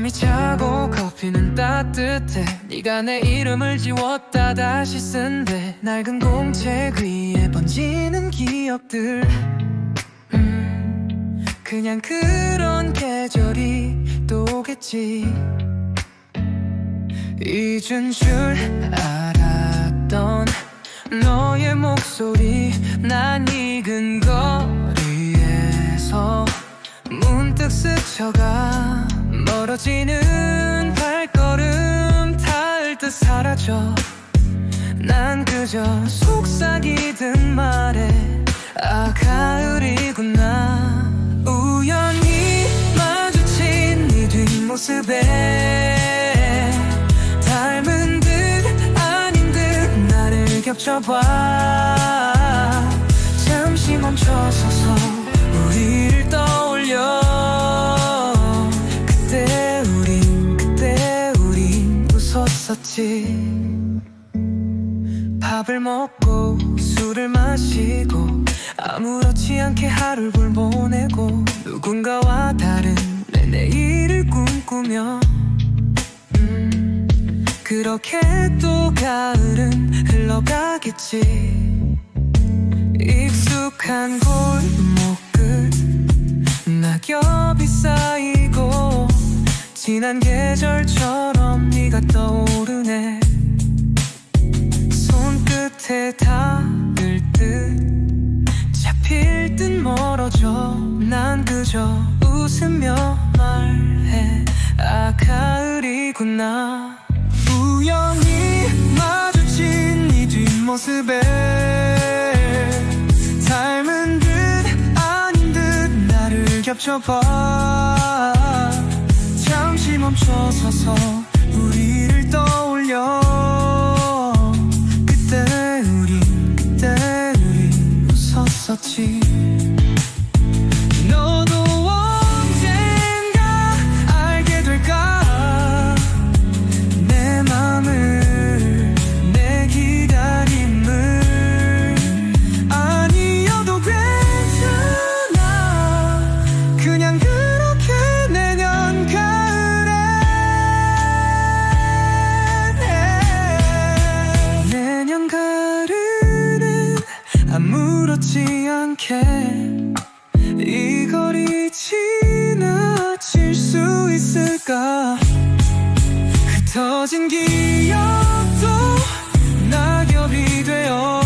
잠이 차고 커피는 따뜻해. 네가 내 이름을 지웠다 다시 쓴대. 낡은 공책 위에 번지는 기억들. 음, 그냥 그런 계절이 또 오겠지. 잊은 줄 알았던 너의 목소리 난 익은 거리에서 문득 스쳐가 멀어지는 발걸음 닿을 듯 사라져. 난 그저 속삭이듯 말해. 아 가을이구나. 우연히 마주친 네 뒷모습에 닮은 듯 아닌 듯 나를 겹쳐봐. 잠시 멈춰서서 우리를 떠올려 웃었었지 밥을 먹고 술을 마시고 아무렇지 않게 하루를 보내고 누군가와 다른 내 내일을 꿈꾸며. 음, 그렇게 또 가을은 흘러가겠지. 익숙한 골목 끝 낙엽이 쌓이고 지난 계절처럼 네가 떠오르네. 손끝에 닿을 듯 잡힐 듯 멀어져. 난 그저 웃으며 말해. 아 가을이구나. 우연히 마주친 네 뒷모습에 닮은 듯 아닌 듯 나를 겹쳐봐. 잠시 멈춰서서 웃 않게 이 거리 지나칠 수 있을까? 흩어진 기억도 낙엽이 되어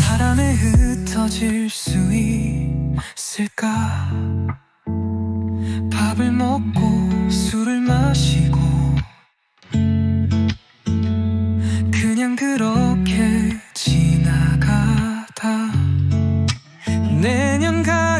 바람에 흩어질 수 있을까? 밥을 먹고 술을 마시고 내년